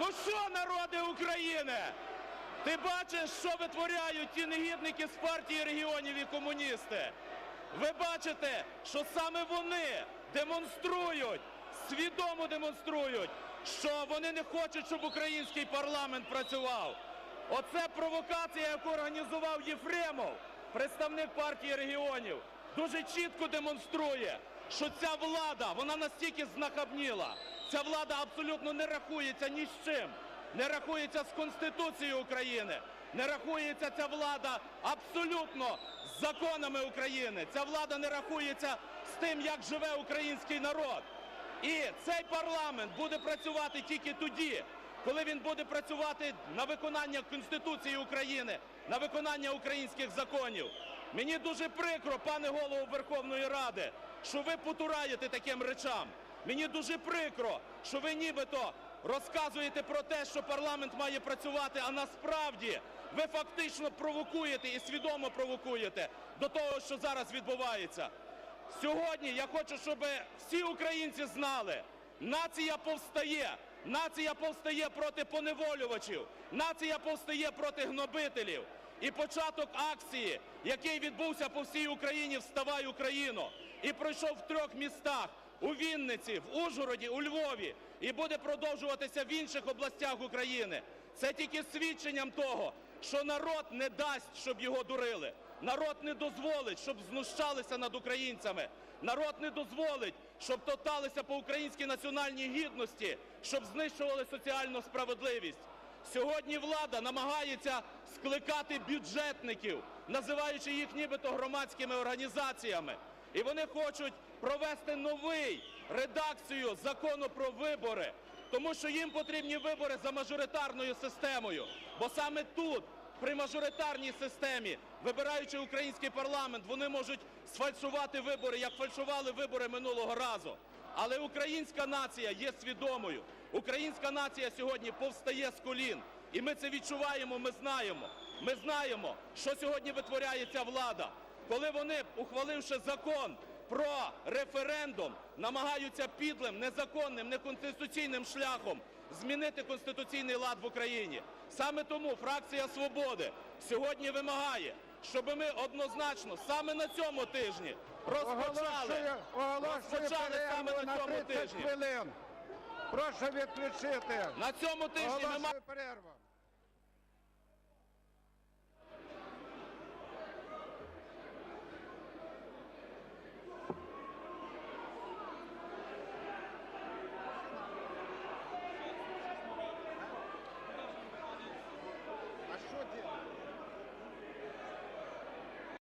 Ну що, народи України? Ти бачиш, що витворяють ті негідники з партії регіонів і комуністи? Ви бачите, що саме вони демонструють, свідомо демонструють, що вони не хочуть, щоб український парламент працював. Оце провокація, яку організував Єфремов, представник партії регіонів, дуже чітко демонструє, що ця влада, вона настільки знахабніла, ця влада абсолютно не рахується ні з чим, не рахується з Конституцією України, не рахується ця влада абсолютно з законами України. Ця влада не рахується з тим, як живе український народ. І цей парламент буде працювати тільки тоді, коли він буде працювати на виконання Конституції України, на виконання українських законів. Мені дуже прикро, пане голово Верховної Ради, що ви потураєте таким речам. Мені дуже прикро, що ви нібито розказуєте про те, що парламент має працювати, а насправді ви фактично провокуєте і свідомо провокуєте до того, що зараз відбувається. Сьогодні я хочу, щоб всі українці знали, нація повстає. Нація повстає проти поневолювачів, нація повстає проти гнобителів. І початок акції, який відбувся по всій Україні «Вставай Україно!» і пройшов в трьох містах у Вінниці, в Ужгороді, у Львові і буде продовжуватися в інших областях України. Це тільки свідченням того, що народ не дасть, щоб його дурили. Народ не дозволить, щоб знущалися над українцями. Народ не дозволить, щоб тоталися по українській національній гідності, щоб знищували соціальну справедливість. Сьогодні влада намагається скликати бюджетників, називаючи їх нібито громадськими організаціями. І вони хочуть провести новий редакцію закону про вибори, тому що їм потрібні вибори за мажоритарною системою. Бо саме тут, при мажоритарній системі, вибираючи український парламент, вони можуть сфальшувати вибори, як фальшували вибори минулого разу. Але українська нація є свідомою. Українська нація сьогодні повстає з колін. І ми це відчуваємо, ми знаємо. Ми знаємо, що сьогодні витворяє ця влада. Коли вони, ухваливши закон про референдум, намагаються підлим, незаконним, неконституційним шляхом змінити конституційний лад в Україні. Саме тому фракція «Свободи» сьогодні вимагає, щоб ми однозначно саме на цьому тижні розпочали, розпочали саме на цьому тижні. Прошу відключити. На цьому тижні ми маємо Оголошую перерву.